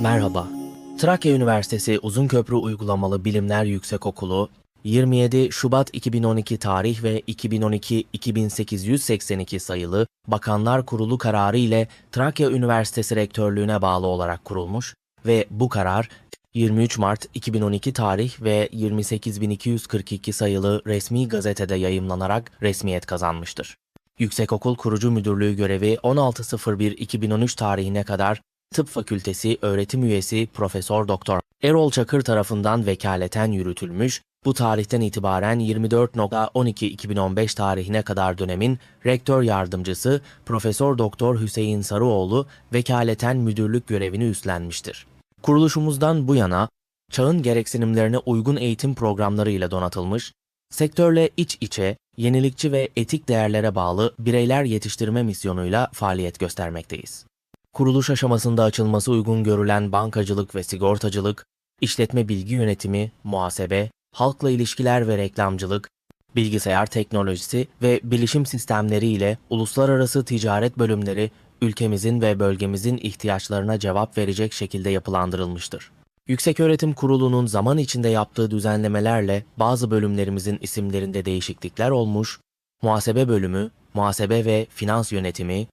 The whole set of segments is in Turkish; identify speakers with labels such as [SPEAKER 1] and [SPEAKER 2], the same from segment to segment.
[SPEAKER 1] Merhaba. Trakya Üniversitesi Uzunköprü Uygulamalı Bilimler Yüksekokulu 27 Şubat 2012 tarih ve 2012-2882 sayılı Bakanlar Kurulu kararı ile Trakya Üniversitesi Rektörlüğüne bağlı olarak kurulmuş ve bu karar 23 Mart 2012 tarih ve 28242 sayılı resmi gazetede yayımlanarak resmiyet kazanmıştır. Yüksekokul Kurucu Müdürlüğü görevi 16.01.2013 tarihine kadar Tıp Fakültesi öğretim üyesi Profesör Doktor Erol Çakır tarafından vekaleten yürütülmüş, bu tarihten itibaren 24.12.2015 tarihine kadar dönemin rektör yardımcısı Profesör Doktor Hüseyin Sarıoğlu vekaleten müdürlük görevini üstlenmiştir. Kuruluşumuzdan bu yana çağın gereksinimlerine uygun eğitim programlarıyla donatılmış, sektörle iç içe, yenilikçi ve etik değerlere bağlı bireyler yetiştirme misyonuyla faaliyet göstermekteyiz. Kuruluş aşamasında açılması uygun görülen bankacılık ve sigortacılık, işletme bilgi yönetimi, muhasebe, halkla ilişkiler ve reklamcılık, bilgisayar teknolojisi ve bilişim sistemleri ile uluslararası ticaret bölümleri ülkemizin ve bölgemizin ihtiyaçlarına cevap verecek şekilde yapılandırılmıştır. Yükseköğretim Kurulu'nun zaman içinde yaptığı düzenlemelerle bazı bölümlerimizin isimlerinde değişiklikler olmuş, muhasebe bölümü, muhasebe ve finans yönetimi,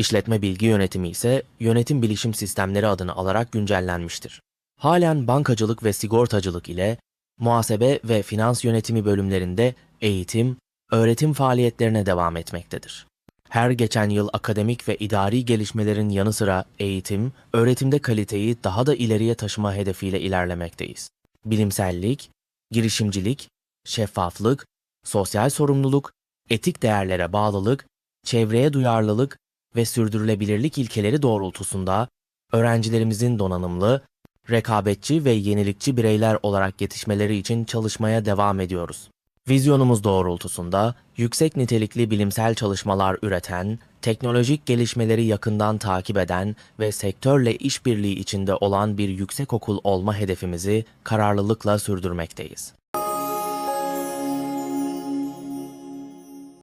[SPEAKER 1] İşletme bilgi yönetimi ise yönetim bilişim sistemleri adını alarak güncellenmiştir. Halen bankacılık ve sigortacılık ile muhasebe ve finans yönetimi bölümlerinde eğitim, öğretim faaliyetlerine devam etmektedir. Her geçen yıl akademik ve idari gelişmelerin yanı sıra eğitim, öğretimde kaliteyi daha da ileriye taşıma hedefiyle ilerlemekteyiz. Bilimsellik, girişimcilik, şeffaflık, sosyal sorumluluk, etik değerlere bağlılık, çevreye duyarlılık ve sürdürülebilirlik ilkeleri doğrultusunda öğrencilerimizin donanımlı, rekabetçi ve yenilikçi bireyler olarak yetişmeleri için çalışmaya devam ediyoruz. Vizyonumuz doğrultusunda yüksek nitelikli bilimsel çalışmalar üreten, teknolojik gelişmeleri yakından takip eden ve sektörle işbirliği içinde olan bir yüksekokul olma hedefimizi kararlılıkla sürdürmekteyiz.